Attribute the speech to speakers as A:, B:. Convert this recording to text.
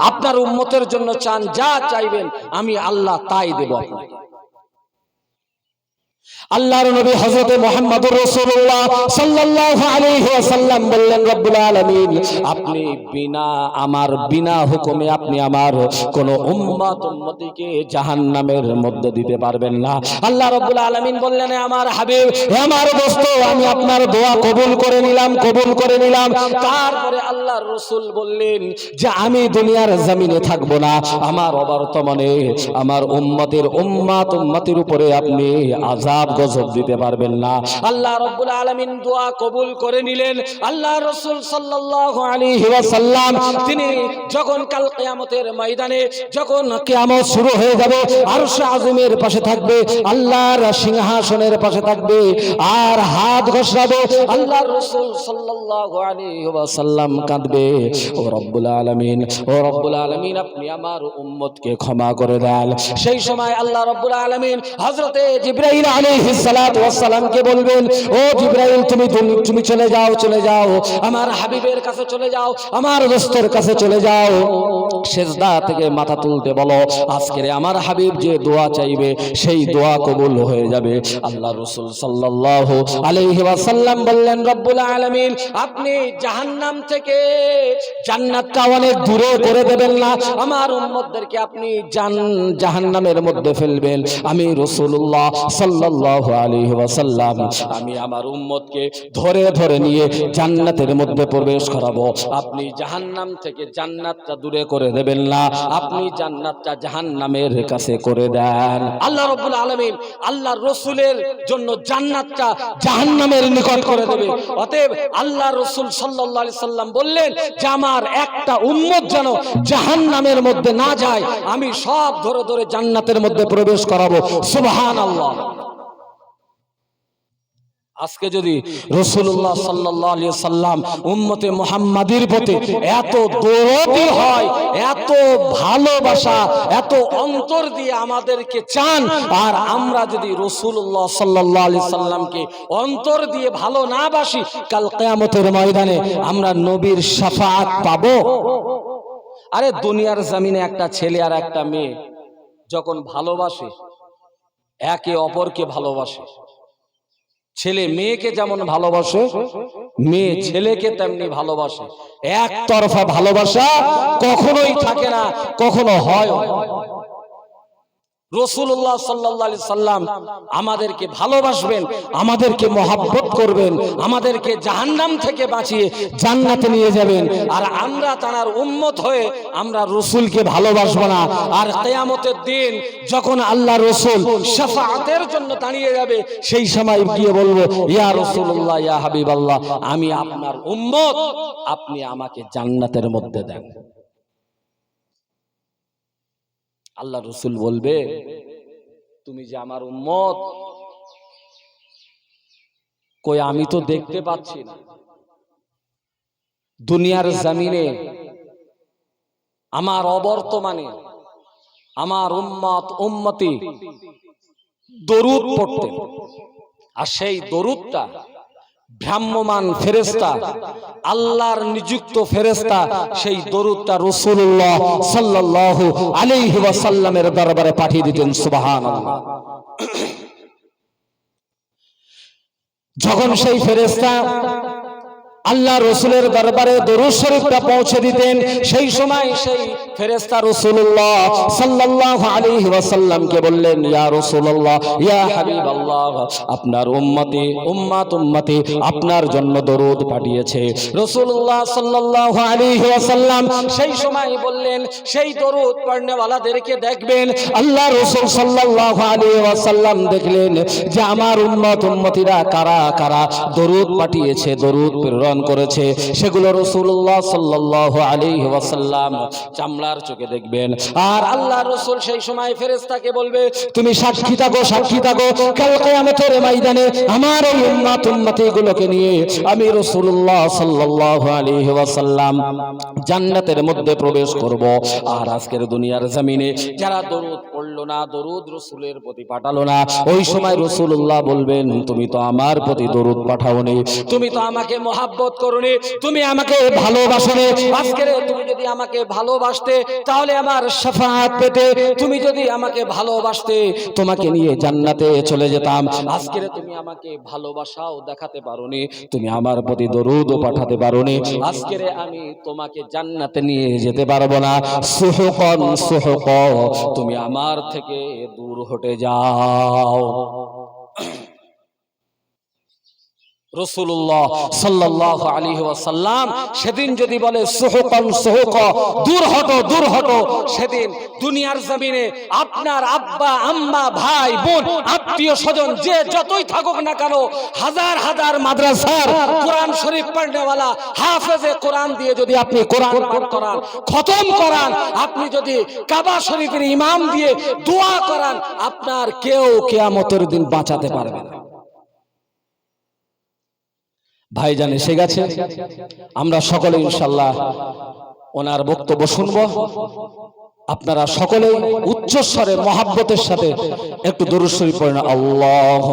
A: আপনার উন্মতের জন্য চান যা চাইবেন আমি আল্লাহ তাই দেব আপনাকে। আল্লাহর নবী হযরত মুহাম্মদুর রাসূলুল্লাহ সাল্লাল্লাহু আলাইহি ওয়াসাল্লাম বললেন, রব্বুল আলামিন, আপনি বিনা, আমার বিনা হুকুমে আপনি আমার কোন উম্মত, উম্মতিকে জাহান্নামের মধ্যে দিতে পারবেন না। আল্লাহ রব্বুল আলামিন বললেন আমার হাবিব হে আমার দোস্ত, আমি আপনার দোয়া কবুল করে নিলাম, কবুল করে নিলাম। তারপরে আল্লাহর রাসূল বললেন যে, আমি দুনিয়ার জমিনে থাকব না, আমার অবর্তমানে আমার উম্মতের উম্মাত, উম্মতির উপরে আপনি আযাব গজব দিতে পারবেন না। আল্লাহ রব্বুল আলামিন দোয়া কবুল করে নিলেন। আল্লাহ রাসূল সাল্লাল্লাহু আলাইহি ওয়াসাল্লাম, তিনি যখন কাল কিয়ামতের ময়দানে, যখন কিয়ামত শুরু হয়ে যাবে, আরশে আযমের পাশে থাকবে, আল্লাহর সিংহাসনের পাশে থাকবে, আর হাত ঘষাবে, আল্লাহর রাসূল সাল্লাল্লাহু আলাইহি ওয়াসাল্লাম কাঁদবে। ও রব্বুল আলামিন, ও রব্বুল আলামিন, আপনি আমার উম্মতকে ক্ষমা করে দেন। সেই সময় আল্লাহ রব্বুল আলামিন হযরতে জিবরাইল আলাইহিস সালামকে বলবেন, ও জিবরাইল, তুমি তুমি- চলে যাও চলে যাও। আমার হাবিবের কাছে চলে যাও, আমার দোস্তের কাছে চলে যাও। সেজদা থেকে মাথা তুলতে বলো, আজকের আমার হাবিব যে দোয়া চাইবে, সেই দোয়া কবুল হয়ে যাবে। আল্লাহ রসুল সাল্লাল্লাহু আলাইহি ওয়াসাল্লাম বললেন, রব্বুল আলামিন, আপনি জাহান্নাম থেকে জান্নাতটা অনেক দূরে করে দেবেন না। আমার উম্মতদেরকে আপনি জান, জাহান্নামের মধ্যে ফেলবেন। আমি রাসূলুল্লাহ সাল্লাল্লাহু আমি আমার উম্মতকে ধরে ধরে নিয়ে জান্নাতের মধ্যে প্রবেশ করাবো। আপনি জাহান্নাম থেকে জান্নাতটা দূরে করে দেবেন না। আপনি জান্নাতটা জাহান্নামের কাছে করে দেন। আল্লাহ আলামিন আল্লাহর রাসূলের জন্য জান্নাতটা জাহান্নামের নিকট করে দেবে। অতএব আল্লাহ রাসূল আলাইহি সাল্লাম বললেন, যে আমার একটা উম্মত যেন জাহান্নামের মধ্যে না যায়, আমি সব ধরে ধরে জান্নাতের মধ্যে প্রবেশ করাবো। সুবহানাল্লাহ। আজকে যদি রসুল্লাহ সাল্লাহ আলিয়া সাল্লাম উম্মতে মোহাম্মদের প্রতি এত দৌড়তি হয়, এত ভালোবাসা, এত অন্তর দিয়ে আমাদেরকে চান, আর আমরা যদি রসুল্লাহ সাল্লাহ আলি সাল্লামকে অন্তর দিয়ে ভালো না বাসি, কাল কেয়ামতের ময়দানে আমরা নবীর সাফাত পাব। আরে দুনিয়ার জমিনে একটা ছেলে আর একটা মেয়ে যখন ভালোবাসে, একে অপরকে ভালোবাসে। ছেলে মেয়েকে যেমন ভালোবাসে, মেয়ে ছেলেকে তেমনি ভালোবাসে। একতরফা ভালোবাসা কখনোই থাকে না, কখনো হয় রসুল্লাহ সাল্লাহ সাল্লাম আমাদেরকে ভালোবাসবেন, আমাদেরকে মহাব্বত করবেন, আমাদেরকে জাহান্নাম থেকে বাঁচিয়ে জান্নাতে নিয়ে যাবেন। আর আমরা তার উম্মত হয়ে আমরা রসুলকে ভালোবাসবো না। আর কেয়ামতের দিন যখন আল্লাহ রসুল শাফাতের জন্য দাঁড়িয়ে যাবে, সেই সময় গিয়ে বলব, ইয়া রসুল্লাহ ইয়া হাবিব আল্লাহ আমি আপনার উম্মত, আপনি আমাকে জান্নাতের মধ্যে দেন। আল্লাহ রসুল বলবে, তুমি যে আমার উম্মত, কই আমি তো দেখতে পাচ্ছি না। দুনিয়ার জামিনে, আমার অবর্তমানে, আমার উম্মত, উম্মতি দরুদ পড়তেন আর সেই দরুদটা ভ্রাম্যমান ফেরেস্তা আল্লাহর নিযুক্ত ফেরেস্তা সেই দরুদটা রসুল্লাহ সাল্লাহ আলিহি ওয়াসাল্লামের দরবারে পাঠিয়ে দিতেন সুবাহান যখন সেই ফেরেস্তা আল্লাহ রসুলের দরবারে দরুদ শরীফটা পৌঁছে দিতেন। সেই সময় সেই ফেরেস্তা রসুল্লাহ সাল্লাল্লাহু আলাইহি ওয়াসাল্লামকে বললেন, ইয়া রাসূলুল্লাহ, ইয়া হাবিবাল্লাহ, আপনার উম্মতি, উম্মাত উম্মতি আপনার জন্য দরুদ পাঠিয়েছে। রাসূলুল্লাহ সাল্লাল্লাহু আলাইহি ওয়াসাল্লাম সেই সময় বললেন, সেই দরুদ পড়নেওয়ালাদেরকে দেখবেন। আল্লাহ রাসূল সাল্লাল্লাহু আলাইহি ওয়াসাল্লাম দেখলেন যে, আমার উম্মত উম্মতিরা কারা কারা দরুদ পাঠিয়েছে, দরুদ প্রেরণ করেছে, সেগুলো রসুল্লাহ সাল্লাহ আলী ওয়াসাল্লাম চামড়ার চোখে দেখবেন। আর আল্লাহ রসুল সেই সময় ফেরেস্তাকে বলবে, তুমি সাক্ষী থাকো সাক্ষী থাকো। কাল কিয়ামতের ময়দানে আমার উম্মাত উম্মতি গুলোকে নিয়ে আমি রসুল্লাহ সাল্লাহ আলী ওয়াসাল্লাম জান্নাতের মধ্যে প্রবেশ করব। আর আজকের দুনিয়ার জমিনে যারা দরুদ পড়ল না, দরুদ রসুলের প্রতি পাঠালো না, ওই সময় রসুল্লাহ বলবেন, তুমি তো আমার প্রতি দরুদ পাঠাওনি। তুমি তো আমাকে মহাব্বত করনি। তুমি আমাকে ভালোবাসনি। আজকের তুমি যদি আমাকে ভালোবাসতে, তাহলে আমার শাফাত পেতে। তুমি যদি আমাকে ভালোবাসতে, তোমাকে নিয়ে জান্নাতে চলে যেতাম। আজকের তুমি আমাকে ভালোবাসাও দেখাতে পারোনি। তুমি আমার প্রতি দরুদও পাঠাতে পারোনি। আজকের আমি তোমাকে জান্নাতে নিয়ে যেতে পারব না। সুহকন, সুহক, তুমি আমার থেকে দূর হটে যাও। রসুল্লাহ সাল্লাহ আলী ওয়াসাল্লাম সেদিন যদি বলে সোহকন সোহক দূর হটো দূর হটো সেদিন দুনিয়ার জমিনে আপনার আব্বা, আম্মা, ভাই, বোন, আত্মীয় স্বজন যে যতই থাকুক না কেন, হাজার হাজার মাদ্রাসার কোরআন শরীফ পড়নেওয়ালা, হাফেজে কোরআন দিয়ে যদি আপনি কোরআন করান, খতম করান, আপনি যদি কাবা শরীফের ইমাম দিয়ে দোয়া করান, আপনার কেউ কেয়ামতের দিন বাঁচাতে পারবে না। ভাইজান এসে গেছে। আমরা সকলে ইনশাল্লাহ ওনার বক্তব্য শুনব। আপনারা সকলে উচ্চস্বরে মহাব্বতের সাথে একটু দুরুস্বরী পড়েন। আল্লাহ